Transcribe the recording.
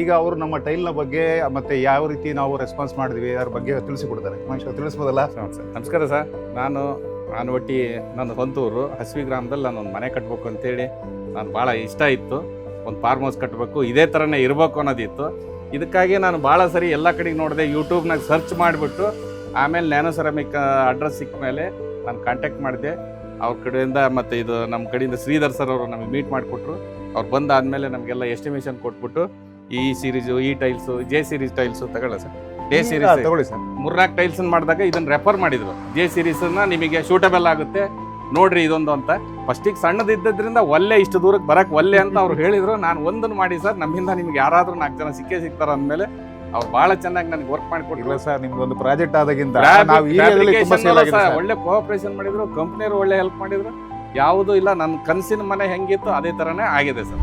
ಈಗ ಅವರು ನಮ್ಮ ಟೈಲ್ನ ಬಗ್ಗೆ, ಮತ್ತೆ ಯಾವ ರೀತಿ ನಾವು ರೆಸ್ಪಾನ್ಸ್ ಮಾಡಿದ್ವಿ, ಅದ್ರ ಬಗ್ಗೆ ತಿಳಿಸಿಕೊಡ್ತಾರೆ. ಮನುಷ್ಯ ತಿಳಿಸ್ಬೋದಲ್ಲ? ನಮಸ್ಕಾರ ಸರ್. ನಾನು ಆನವಟ್ಟಿ, ನನ್ನ ಸ್ವಂತೂರು ಹಸಿವಿ ಗ್ರಾಮದಲ್ಲಿ ನಾನು ಒಂದು ಮನೆ ಕಟ್ಟಬೇಕು ಅಂತೇಳಿ ನಾನು ಭಾಳ ಇಷ್ಟ ಇತ್ತು. ಒಂದು ಫಾರ್ಮ್ ಹೌಸ್ ಕಟ್ಟಬೇಕು ಇದೇ ಥರನೇ ಇರಬೇಕು ಅನ್ನೋದಿತ್ತು. ಇದಕ್ಕಾಗಿ ನಾನು ಭಾಳ ಸರಿ ಎಲ್ಲ ಕಡೆಗೆ ನೋಡಿದೆ ಯೂಟ್ಯೂಬ್ನಾಗ ಸರ್ಚ್ ಮಾಡಿಬಿಟ್ಟು, ಆಮೇಲೆ ನ್ಯಾನೋ ಸೆರಾಮಿಕ್ ಅಡ್ರೆಸ್ ಸಿಕ್ಕ ಮೇಲೆ ನಾನು ಕಾಂಟ್ಯಾಕ್ಟ್ ಮಾಡಿದೆ. ಅವ್ರ ಕಡೆಯಿಂದ ಮತ್ತು ಇದು ನಮ್ಮ ಕಡೆಯಿಂದ ಶ್ರೀಧರ್ ಸರ್ ಅವರು ನಮಗೆ ಮೀಟ್ ಮಾಡಿಕೊಟ್ರು. ಅವ್ರು ಬಂದಾದಮೇಲೆ ನಮಗೆಲ್ಲ ಎಸ್ಟಿಮೇಷನ್ ಕೊಟ್ಬಿಟ್ಟು ಈ ಸೀರೀಸ್ ಈ ಟೈಲ್ಸು ಜೆ ಸೀರೀಸ್ ಟೈಲ್ಸ್ ತಗೊಳ್ಳ ಸರ್. ಜೆ ಸೀರೀಸ್ ತಗೊಳ್ಳಿ ಸರ್. ಮೂರ್ನಾಲ್ಕು ಟೈಲ್ಸ್ ಮಾಡಿದಾಗ ಇದನ್ನ ರೆಫರ್ ಮಾಡಿದ್ರು. ಜೆ ಸೀರೀಸ್ ನಿಮಗೆ ಶೂಟಬಲ್ ಆಗುತ್ತೆ. ನೋಡ್ರಿ ಇದೊಂದು ಅಂತ. ಫಸ್ಟಿಗೆ ಸಣ್ಣದಿದ್ದರಿಂದ ಒಲ್ಲೆ ಇಷ್ಟು ದೂರಕ್ಕೆ ಬರಕ್ ಒಲ್ಲೆ ಅಂತ ಅವ್ರು ಹೇಳಿದ್ರು. ನಾನು ಒಂದನ್ನು ಮಾಡಿ ಸರ್ ನಮ್ಮಿಂದ ನಿಮ್ಗೆ ಯಾರಾದ್ರೂ ನಾಲ್ಕು ಜನ ಸಿಕ್ಕೇ ಸಿಗ್ತಾರ ಅಂದಮೇಲೆ ಅವ್ರು ಬಹಳ ಚೆನ್ನಾಗಿ ನನಗೆ ವರ್ಕ್ ಇಲ್ಲ ಸರ್ ಸರ್ ನಿಮ್ದೊಂದು ಪ್ರಾಜೆಕ್ಟ್ ಆದಾಗಿಂದ ಒಳ್ಳೆ ಕೋಆಪರೇಷನ್ ಮಾಡಿದ್ರು ಕಂಪ್ನಿಯವರು ಒಳ್ಳೆ ಹೆಲ್ಪ್ ಮಾಡಿದ್ರು. ಯಾವುದೂ ಇಲ್ಲ ನನ್ನ ಕನಸಿನ ಮನೆ ಹೆಂಗಿತ್ತು ಅದೇ ಥರನೇ ಆಗಿದೆ ಸರ್.